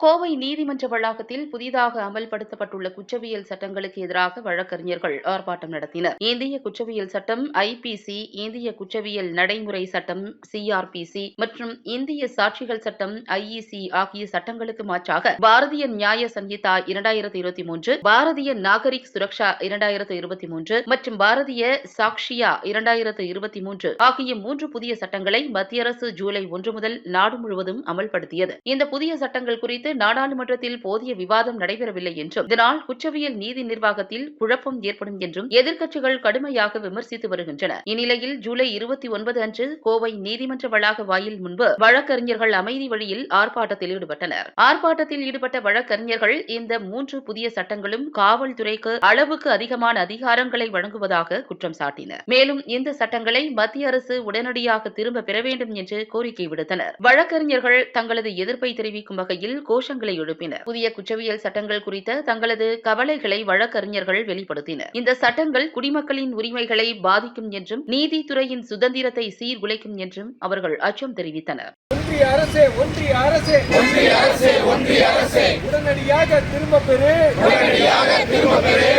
கோவை நீதிமன்ற வளாகத்தில் புதிதாக அமல்படுத்தப்பட்டுள்ள குற்றவியல் சட்டங்களுக்கு எதிராக வழக்கறிஞர்கள் ஆர்ப்பாட்டம் நடத்தினர். இந்திய குற்றவியல் சட்டம் ஐபிசி இந்திய குற்றவியல் நடைமுறை சட்டம் சிஆர்பிசி மற்றும் இந்திய சாட்சிகள் சட்டம் ஐஇசி ஆகிய சட்டங்களுக்கு மாற்றாக பாரதிய நியாய சங்கீதா இரண்டாயிரத்தி இருபத்தி மூன்று பாரதிய நாகரிக் சுரக்ஷா இரண்டாயிரத்து இருபத்தி மூன்று மற்றும் பாரதிய சாக்ஷியா இரண்டாயிரத்து இருபத்தி மூன்று ஆகிய மூன்று புதிய சட்டங்களை மத்திய அரசு ஜூலை ஒன்று முதல் நாடு முழுவதும் அமல்படுத்தியது. இந்த புதிய சட்டங்கள் குறித்து குறித்து நாடாளுமன்றத்தில் போதிய விவாதம் நடைபெறவில்லை என்றும் இதனால் குற்றவியல் நீதி நிர்வாகத்தில் குழப்பம் ஏற்படும் என்றும் எதிர்க்கட்சிகள் கடுமையாக விமர்சித்து வருகின்றன. இந்நிலையில் ஜூலை இருபத்தி ஒன்பது அன்று கோவை நீதிமன்ற வளாக வாயில் முன்பு வழக்கறிஞர்கள் அமைதி வழியில் ஆர்ப்பாட்டத்தில் ஈடுபட்டனர். ஆர்ப்பாட்டத்தில் ஈடுபட்ட வழக்கறிஞர்கள் இந்த மூன்று புதிய சட்டங்களும் காவல்துறைக்கு அளவுக்கு அதிகமான அதிகாரங்களை வழங்குவதாக குற்றம் சாட்டினர். மேலும் இந்த சட்டங்களை மத்திய அரசு உடனடியாக திரும்ப பெற வேண்டும் என்று கோரிக்கை விடுத்தனர். வழக்கறிஞர்கள் தங்களது எதிர்ப்பை தெரிவிக்கும் வகையில் கோஷங்களை எழுப்பினர். புதிய குற்றவியல் சட்டங்கள் குறித்த தங்களது கவலைகளை வழக்கறிஞர்கள் வெளிப்படுத்தினர். இந்த சட்டங்கள் குடிமக்களின் உரிமைகளை பாதிக்கும் என்றும் நீதித்துறையின் சுதந்திரத்தை சீர்குலைக்கும் என்றும் அவர்கள் அச்சம் தெரிவித்தனர். ஒன்றிய அரசே ஒன்றிய அரசே. ஒன்றிய அரசே ஒன்றிய அரசே. உடனடியாக திரும்ப பெறு. உடனடியாக திரும்ப பெறு.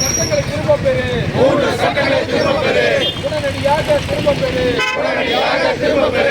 சட்டங்களை திரும்ப பெறு. மூன்று சட்டங்களை உடனடியாக திரும்ப பெறு உடனடியாக திரும்ப பெறு.